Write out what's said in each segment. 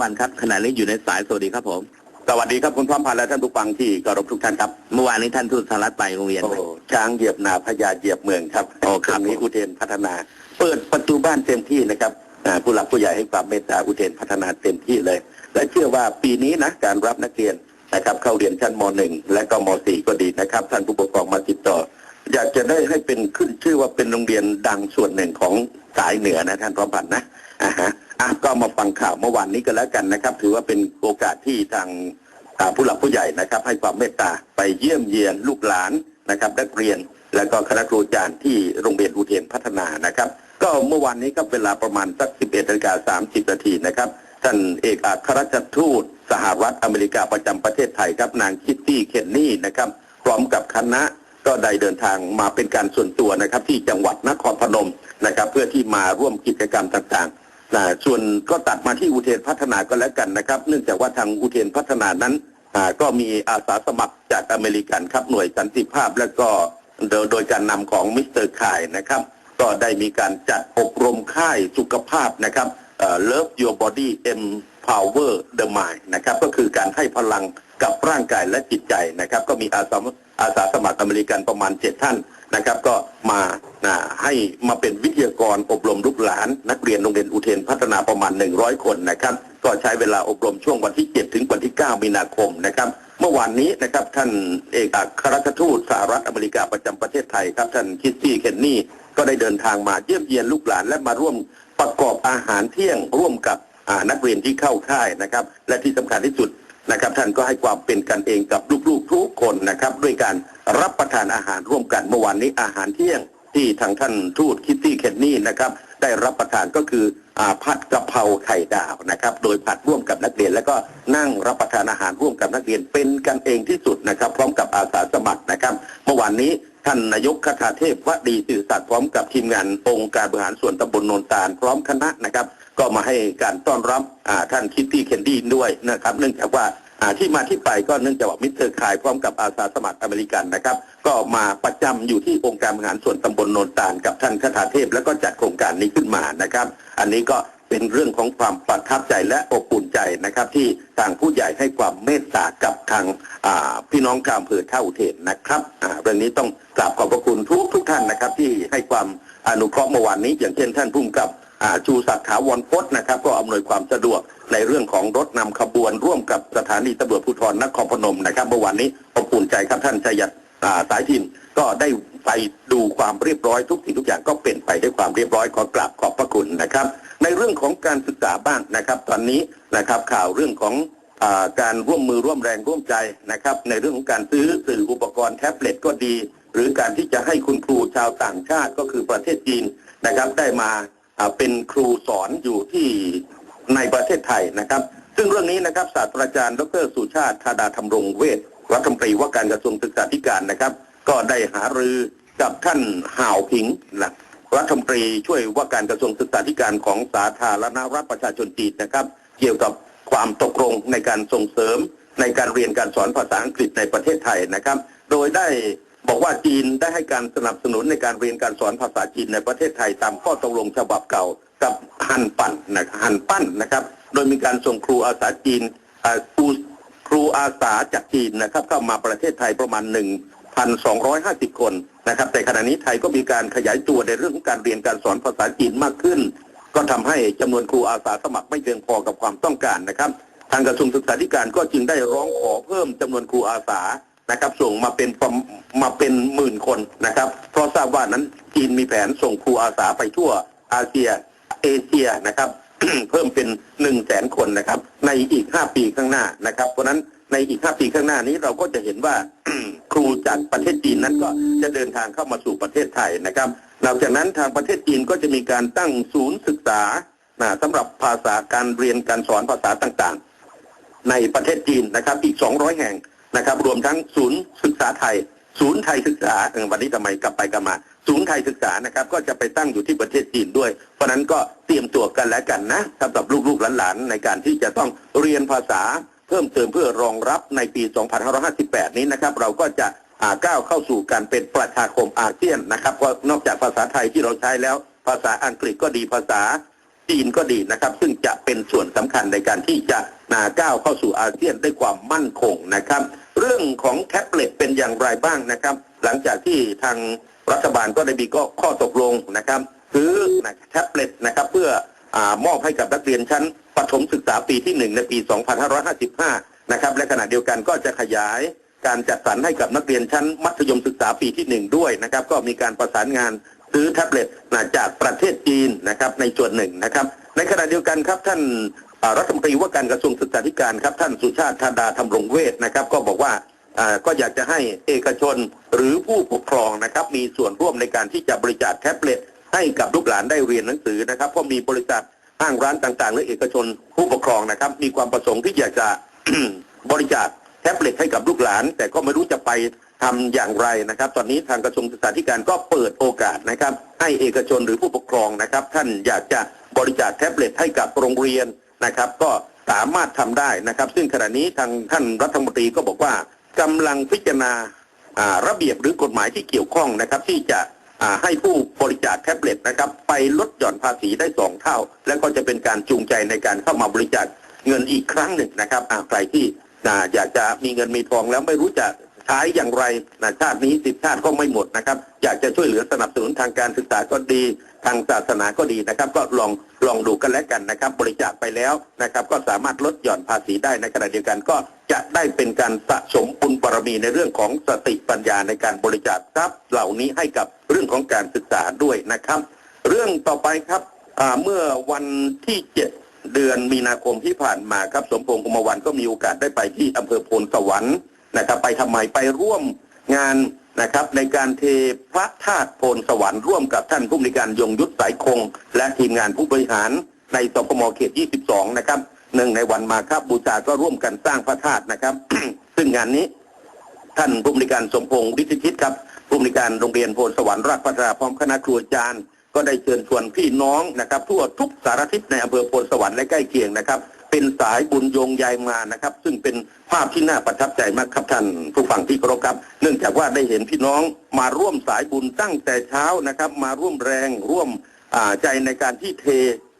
วันครับขณะนี้อยู่ในสายสวัสดีครับผม สวัสดีครับคุณพร้อมพันธ์และท่านผู้ฟังที่เคารพทุกท่านครับ เมื่อวานนี้ท่านทูตสหรัฐไปโรงเรียน โอ้ไหมช้างเหยียบนาพญาเหยียบเมืองครับโอ้ครับงนี้อุเทนพัฒนา เปิดประตูบ้านเต็มที่นะครับอ่าผู้หลักผู้ใหญ่ให้ความเมตตาอุเทนพัฒนาเต็มที่เลย และเชื่อว่าปีนี้นะการรับนักเรียนนะครับเข้าเรียนชั้นม .1 และก็ม .4 ก็ดีนะครับ ท่านผู้ปกครองมาติดต่อ อยากจะได้ให้เป็นขึ้นชื่อว่าเป็นโรงเรียนดังส่วนหนึ่งของสายเหนือนะท่านพร้อมพันธ์นะอ่าฮะ อะก็มาฟังข่าวเมื่อวานนี้ก็แล้วกันนะครับ ถือว่าเป็นโอกาสที่ทางผู้หลักผู้ใหญ่นะครับ ให้ความเมตตาไปเยี่ยมเยียนลูกหลานนะครับนักเรียนและก็คณะครูอาจารย์ที่โรงเรียนอุเทนพัฒนานะครับ ก็เมื่อวานนี้ก็เวลาประมาณสัก 11นาฬิกา30นาทีนะครับท่านเอกอัครราชทูต สหรัฐอเมริกาประจำประเทศไทยครับนางคิตตี้เคนนี่นะครับพร้อมกับคณะก็ได้เดินทางมาเป็นการส่วนตัวนะครับ ที่จังหวัดนครพนมนะครับ เพื่อที่มาร่วมกิจกรรมต่างๆ นะส่วนก็ตัดมาที่อุเทนพัฒนาก็แล้วกันนะครับ เนื่องจากว่าทางอุเทนพัฒนานั้นก็มีอาสาสมัครจากอเมริกันครับหน่วยสันติภาพและก็โดยโดยการนำของมิสเตอร์คายนะครับ ก็ได้มีการจัดอบรมค่ายสุขภาพนะครับเอ่อ Love Your Body Empower the Mind นะครับ ก็คือการให้พลัง กับร่างกายและจิตใจนะครับ ก็มีอาสาอาสาสมัครอเมริกันประมาณ 7 ท่านนะครับ ก็มานะให้มาเป็นวิทยากรอบรมลูกหลาน นักเรียนโรงเรียนอุเทนพัฒนาประมาณ 100 คนนะครับ ก็ใช้เวลาอบรมช่วงวันที่ 7 ถึงวันที่ 9 มีนาคมนะครับ เมื่อวานนี้นะครับท่านเอกอัครราชทูตสหรัฐอเมริกาประจำประเทศไทยครับท่านคิสซี่เคนนี่ก็ได้เดินทางมาเยี่ยมเยียนลูกหลานและมาร่วมประกอบอาหารเที่ยงร่วมกับนักเรียนที่เข้าค่ายนะครับ และที่สำคัญที่สุด นะครับ ท่านก็ให้ความเป็นกันเองกับลูกๆทุกคนนะครับ ด้วยการรับประทานอาหารร่วมกันเมื่อวานนี้อาหารเที่ยงที่ทางท่านทูตคิตตี้เคนนี่นะครับได้รับประทานก็คืออาผัดกะเพราไข่ดาวนะครับ โดยผัดร่วมกับนักเรียน แล้วก็นั่งรับประทานอาหารร่วมกับนักเรียนเป็นกันเองที่สุดนะครับ พร้อมกับอาสาสมัครนะครับ เมื่อวานนี้ท่านนายกคทาเทพวดีสื่อสัตย์พร้อมกับทีมงานองค์การบริหารส่วนตำบลโนนตาลพร้อมคณะนะครับ ก็มาให้การต้อนรับท่านคิตตี้เคนดี้ด้วยนะครับ เนื่องจากว่าที่มาที่ไปก็เนื่องจากว่ามิสเตอร์คายพร้อมกับอาสาสมัครอเมริกันนะครับ ก็มาประจำอยู่ที่องค์การบริหารส่วนตำบลโนนตาลกับท่านคาถาเทพ แล้วก็จัดโครงการนี้ขึ้นมานะครับ อันนี้ก็เป็นเรื่องของความประทับใจและอบอุ่นใจนะครับ ที่ทางผู้ใหญ่ให้ความเมตตากับทางพี่น้องชาวอำเภอท่าอุเทนนะครับอ่าเรื่องนี้ต้องกราบขอบพระคุณทุกทุกท่านนะครับ ที่ให้ความอนุเคราะห์เมื่อวานนี้ อย่างเช่นท่านผู้กำกับ ชูศักดิ์ถาวรพจน์นะครับ ก็อำนวยความสะดวกในเรื่องของรถนำขบวน ร่วมกับสถานีตำรวจภูธรนครพนมนะครับเมื่อวานนี้อบอุ่นใจครับท่านชัยยัตสายทินก็ได้ไปดูความเรียบร้อยทุกสิ่งทุกอย่างก็เป็นไปด้วยความเรียบร้อยขอกราบขอบพระคุณนะครับ ในเรื่องของการศึกษาบ้างนะครับ ตอนนี้นะครับข่าวเรื่องของอการร่วมมือร่วมแรงร่วมใจนะครับ ในเรื่องของการซื้อสื่ออุปกรณ์แท็บเล็ตก็ดี หรือการที่จะให้คุณครูชาวต่างชาติก็คือประเทศจีนนะครับ ได้มา เป็นครูสอนอยู่ที่ในประเทศไทยนะครับ ซึ่งเรื่องนี้นะครับศาสตราจารย์ ดรสุชาติธาดาธรรมรงเวชรัฐมนตรีว่าการกระทรวงศึกษาธิการนะครับ ก็ได้หารือกับท่านห่าวผิงนะรัฐมนตรีช่วยว่าการกระทรวงศึกษาธิการของสาธารณรัฐประชาชนจีนนะครับ เกี่ยวกับความตกลงในการส่งเสริมในการเรียนการสอนภาษาอังกฤษในประเทศไทยนะครับ โดยได้ บอกว่าจีนได้ให้การสนับสนุนในการเรียนการสอนภาษาจีนในประเทศไทยตามข้อตกลงฉบับเก่ากับฮันปั่นนะฮันปั้นนะครับ โดยมีการส่งครูอาสาจีนครูครูอาสาจากจีนนะครับ เข้ามาประเทศไทยประมาณ1,250 คนนะครับ แต่ขณะนี้ไทยก็มีการขยายตัวในเรื่องของการเรียนการสอนภาษาจีนมากขึ้น ก็ทำให้จำนวนครูอาสาสมัครไม่เพียงพอกับความต้องการนะครับ ทางกระทรวงศึกษาธิการก็จึงได้ร้องขอเพิ่มจำนวนครูอาสา นะครับส่งมาเป็นมาเป็นหมื่นคนนะครับ เพราะทราบว่านั้นจีนมีแผนส่งครูอาสาไปทั่วอาเซียเอเชียนะครับ เพิ่มเป็นหนึ่งแสนคนนะครับ ในอีกห้าปีข้างหน้านะครับ เพราะนั้นในอีกห้าปีข้างหน้านี้เราก็จะเห็นว่าครูจากประเทศจีนนั้นก็จะเดินทางเข้ามาสู่ประเทศไทยนะครับหลังจากนั้นทางประเทศจีนก็จะมีการตั้งศูนย์ศึกษานะสำหรับภาษาการเรียนการสอนภาษาต่างๆ ในประเทศจีนนะครับ อีก 200 แห่ง นะครับ รวมทั้งศูนย์ศึกษาไทย ศูนย์ไทยศึกษาวันนี้ทำไมกลับไปกลับมา ศูนย์ไทยศึกษานะครับ ก็จะไปตั้งอยู่ที่ประเทศจีนด้วย เพราะนั้นก็เตรียมตัวกันแล้วกันนะสำหรับลูกๆหลานๆในการที่จะต้องเรียนภาษาเพิ่มเติมเพื่อรองรับในปี 2558 นี้นะครับ เราก็จะอาก้าวเข้าสู่การเป็นประชาคมอาเซียนนะครับก็นอกจากภาษาไทยที่เราใช้แล้ว ภาษาอังกฤษก็ดีภาษา จีนก็ดีนะครับ ซึ่งจะเป็นส่วนสำคัญในการที่จะนาก้าวเข้าสู่อาเซียนด้วยความมั่นคงนะครับ เรื่องของแท็บเล็ตเป็นอย่างไรบ้างนะครับ หลังจากที่ทางรัฐบาลก็ได้มีก็ข้อตกลงนะครับซื้อแท็บเล็ตนะครับเพื่ออมอบให้กับนักเรียนชั้นประถมศึกษาปีที่ 1 ในปี 2555 นะครับ และขณะเดียวกันก็จะขยายการจัดสรรให้กับนักเรียนชั้นมัธยมศึกษาปีที่ 1 ด้วยนะครับ ก็มีการประสานงาน ซื้อแท็บเล็ตนะจากประเทศจีนนะครับในส่วนหนึ่งนะครับ ในขณะเดียวกันครับท่านรัฐมนตรีว่าการกระทรวงศึกษาธิการครับท่านสุชาติธาดาธรรมรงเวชนะครับ ก็บอกว่าอ่าก็อยากจะให้เอกชนหรือผู้ปกครองนะครับ มีส่วนร่วมในการที่จะบริจาคแท็บเล็ตให้กับลูกหลานได้เรียนหนังสือนะครับเพราะมีบริษัทห้างร้านต่างๆหรือเอกชนผู้ปกครองนะครับ มีความประสงค์ที่อยากจะบริจาคแท็บเล็ตให้กับลูกหลาน แต่ก็ไม่รู้จะไป ทำอย่างไรนะครับ ตอนนี้ทางกระทรวงศึกษาธิการก็เปิดโอกาสนะครับ ให้เอกชนหรือผู้ปกครองนะครับ ท่านอยากจะบริจาคแท็บเล็ตให้กับโรงเรียนนะครับ ก็สามารถทำได้นะครับ ซึ่งขณะนี้ทางท่านรัฐมนตรีก็บอกว่ากำลังพิจารณาระเบียบหรือกฎหมายที่เกี่ยวข้องนะครับ ที่จะให้ผู้บริจาคแท็บเล็ตนะครับ ไปลดหย่อนภาษีได้สองเท่า และก็จะเป็นการจูงใจในการเข้ามาบริจาคเงินอีกครั้งหนึ่งนะครับใครที่อ่าอยากจะมีเงินมีทองแล้วไม่รู้จะ ใช้อย่างไรนะชาตินี้สิบชาติก็ไม่หมดนะครับ อยากจะช่วยเหลือสนับสนุนทางการศึกษาก็ดี ทางศาสนาก็ดีนะครับ ก็ลองลองดูกันแล้วกันนะครับ บริจาคไปแล้วนะครับ ก็สามารถลดหย่อนภาษีได้ในขณะเดียวกันก็จะได้เป็นการสะสมบุญบารมีในเรื่องของสติปัญญาในการบริจาคทรัพย์เหล่านี้ให้กับเรื่องของการศึกษาด้วยนะครับ เรื่องต่อไปครับเมื่อวันที่7เดือนมีนาคมที่ผ่านมาครับสมพงษ์กุมวันก็มีโอกาสได้ไปที่อำเภอโพนสวรรค์ นะครับ ไปทำไมไปร่วมงานนะครับ ในการเทพระธาตุโพนสวรรค์ร่วมกับท่านผู้มีการยงยุทธสายคง และทีมงานผู้บริหารในสปมเขต 22 นะครับหนึ่งในวันมาครับบูชาก็ร่วมกันสร้างพระธาตุนะครับ ซึ่งงานนี้ท่านผู้บริการสมพงศ์วิทิชิตครับผู้บริการโรงเรียนโพนสวรรค์ราชพัฒนาพร้อมคณะครูอาจารย์ก็ได้เชิญชวนพี่น้องนะครับ ทั่วทุกสารทิศในอำเภอโพนสวรรค์และใกล้เคียงนะครับ เป็นสายบุญโยงใยมานะครับ ซึ่งเป็นภาพที่น่าประทับใจมากครับท่านผู้ฟังที่เคารพครับ เนื่องจากว่าได้เห็นพี่น้องมาร่วมสายบุญตั้งแต่เช้านะครับ มาร่วมแรงร่วมใจในการที่เท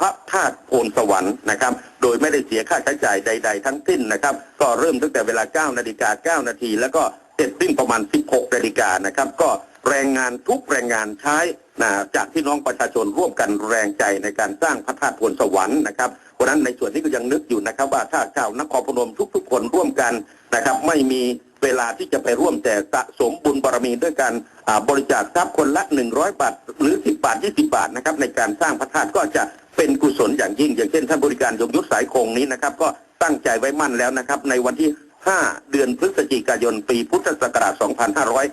พระธาตุโพนสวรรค์นะครับ โดยไม่ได้เสียค่าใช้จ่ายใด ๆ ทั้งสิ้นนะครับ ก็เริ่มตั้งแต่เวลา 9 นาฬิกา 9 นาที แล้วก็เสร็จสิ้นประมาณ 16 นาฬิกานะครับ ก็แรงงานทุกแรงงานใช้ นะจากพี่น้องประชาชนร่วมกันแรงใจในการสร้างพระธาตุพนสวรรค์นะครับเพราะนั้นในส่วนนี้ก็ยังนึกอยู่นะครับ ว่าถ้าชาวนครพนมทุกๆคนร่วมกันนะครับ ไม่มีเวลาที่จะไปร่วมแต่สะสมบุญบารมีด้วยการบริจาคทรัพย์คนละ 100 บาท หรือ 10 บาท 20 บาทนะครับในการสร้างพระธาตุก็จะเป็นกุศลอย่างยิ่ง อย่างเช่นท่านบริการยงยุทธสายคงนี้นะครับ ก็ตั้งใจไว้มั่นแล้วนะครับ ในวันที่ 5 เดือนพฤศจิกายน ปีพุทธศักราช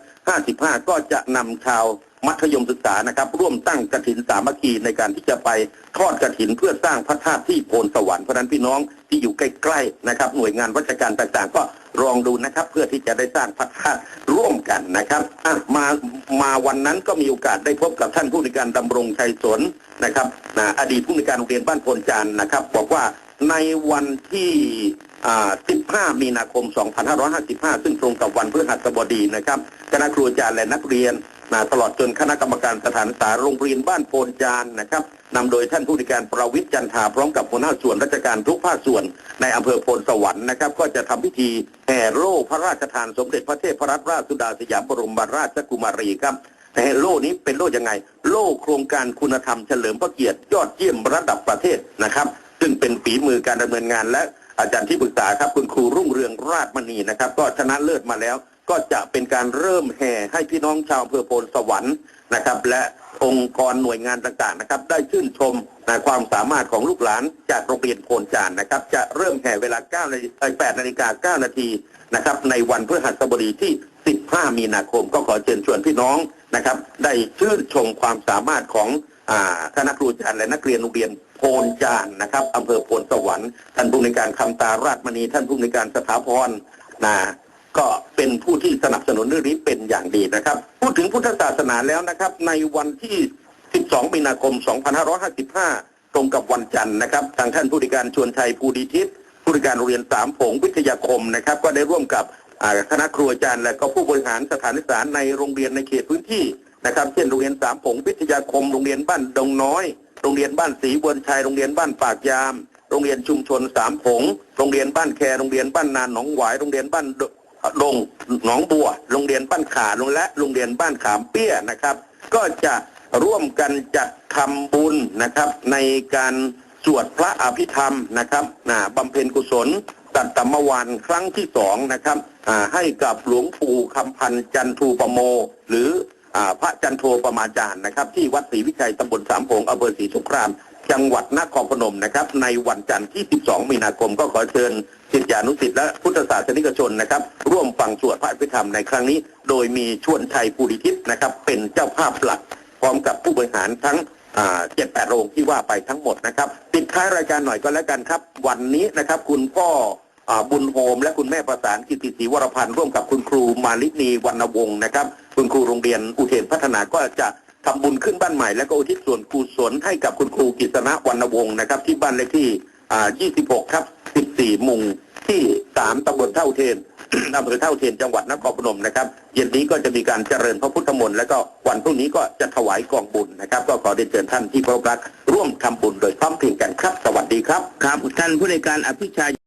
2555 ก็จะนำชาวมัธยมศึกษานะครับ ร่วมตั้งกฐินสามัคคีในการที่จะไปทอดกฐินเพื่อสร้างพระธาตุที่โพนสวรรค์เพราะนั้นพี่น้องที่อยู่ใกล้ๆนะครับ หน่วยงานราชการต่างๆ ก็ลองดูนะครับ เพื่อที่จะได้สร้างพระธาตุร่วมกันนะครับอะมามาวันนั้นก็มีโอกาสได้พบกับท่านผู้ในการดำรงชัยสนนะครับอดีตผู้ในการโรงเรียนบ้านโพนจานนะครับ บอกว่าในวันที่ 15 มีนาคม 2555 ซึ่งตรงกับวันพฤหัสบดีนะครับ คณะครูอาจารย์และนักเรียนนะตลอดจนคณะกรรมการสถานศึกษาโรงเรียนบ้านโพนจานนะครับนำโดยท่านผู้ในวยการประวิทย์จันทาพร้อมกับหัวหน้าส่วนราชการทุกภาคส่วนในอำเภอโพนสวรรค์นะครับ ก็จะทำพิธีแห่โล่พระราชทานสมเด็จพระเทพรัตนราชสุดาสยามบรมราชกุมารีครับแต่โล่นี้เป็นโล่ยังไง โล่โครงการคุณธรรมเฉลิมพระเกียรติยอดเยี่ยมระดับประเทศนะครับ ซึ่งเป็นฝีมือการดำเนินงานและ อาจารย์ที่ปรึกษาครับคุณครูรุ่งเรืองราชมณีนะครับ ก็ชนะเลิศมาแล้ว ก็จะเป็นการเริ่มแห่ให้พี่น้องชาวอำเภอโพนสวรรค์นะครับ และองค์กรหน่วยงานต่างๆนะครับ ได้ชื่นชมนะความสามารถของลูกหลานจากโรงเรียนโพนจานนะครับ จะเริ่มแห่เวลา9นาฬิกา8นาฬิกา9นาทีนะครับในวันพฤหัสบดีที่ 15 มีนาคม ก็ขอเชิญชวนพี่น้องนะครับ ได้ชื่นชมความสามารถของอ่าคณะครูอาจารย์และนักเรียนโรงเรียน โพนจานนะครับอำเภอโพนสวรรค์ท่านผู้ในการคำตาราชมณี ท่านผู้ในการสถาพรนะก็เป็นผู้ที่สนับสนุนเรื่องนี้เป็นอย่างดีนะครับ พูดถึงพุทธศาสนาแล้วนะครับ ในวันที่ 12 มีนาคม 2555 ตรงกับวันจันทร์นะครับ ทางท่านผู้ในการชวนชัยภูดิทิศผู้ในการโรงเรียนสามผงวิทยาคมนะครับ ก็ได้ร่วมกับคณะครูอาจารย์และก็ผู้บริหารสถานศึกษาในโรงเรียนในเขตพื้นที่นะครับ เช่นโรงเรียนสามผงวิทยาคมโรงเรียนบ้านดงน้อย โรงเรียนบ้านศรีบวนชัย โรงเรียนบ้านปากยาม โรงเรียนชุมชนสามผง โรงเรียนบ้านแค โรงเรียนบ้านนานหนองหวาย โรงเรียนบ้านดงหนองบัว โรงเรียนบ้านขาและโรงเรียนบ้านขามเปี้ยนะครับ ก็จะร่วมกันจัดทำบุญนะครับ ในการสวดพระอภิธรรมนะครับนะบำเพ็ญกุศลตัตตมวันครั้งที่สองนะครับอ่าให้กับหลวงปู่คำพันธ์จันทูปโม หรือ พระจันโทประมาจารย์นะครับ ที่วัดศรีวิชัยตำบลสามโพงอำเภอศรีสงคราม จังหวัดนครพนมนะครับ ในวันจันทร์ที่ 12 มีนาคมก็ขอเชิญศิษยานุศิษย์และพุทธศาสนิกชนนะครับ ร่วมฟังสวดพระอภิธรรมในครั้งนี้ โดยมีชวนชัยภูริทิศนะครับ เป็นเจ้าภาพหลัก พร้อมกับผู้บริหารทั้งเจ็ดแปดโรงที่ว่าไปทั้งหมดนะครับปิดท้ายรายการหน่อยก็แล้วกันครับ วันนี้นะครับ คุณพ่อ บุญโฮม และคุณแม่ประสานกิติศรีวรพันธ์ร่วมกับคุณครูมาลินีวรรณวงศ์นะครับ คุณครูโรงเรียนอุเทนพัฒนาก็จะทำบุญขึ้นบ้านใหม่ และก็อุทิศส่วนกุศลให้กับคุณครูกิษณะวรรณวงศ์นะครับ ที่บ้านเลขที่อ่า26 ครับ 14 มุงที่ 3ตำบลเท่าเทนอำเภอเท่าเทียนจังหวัดนครพนมนะครับเย็นนี้ก็จะมีการเจริญพระพุทธมนต์แล้วก็วันพรุ่งนี้ก็จะถวายกองบุญนะครับ ก็ขอเรียนเชิญท่านที่เคารพรักร่วมทำบุญโดยพร้อมเพรียงกันครับ สวัสดีครับครับท่านผู้ในการอภิชัย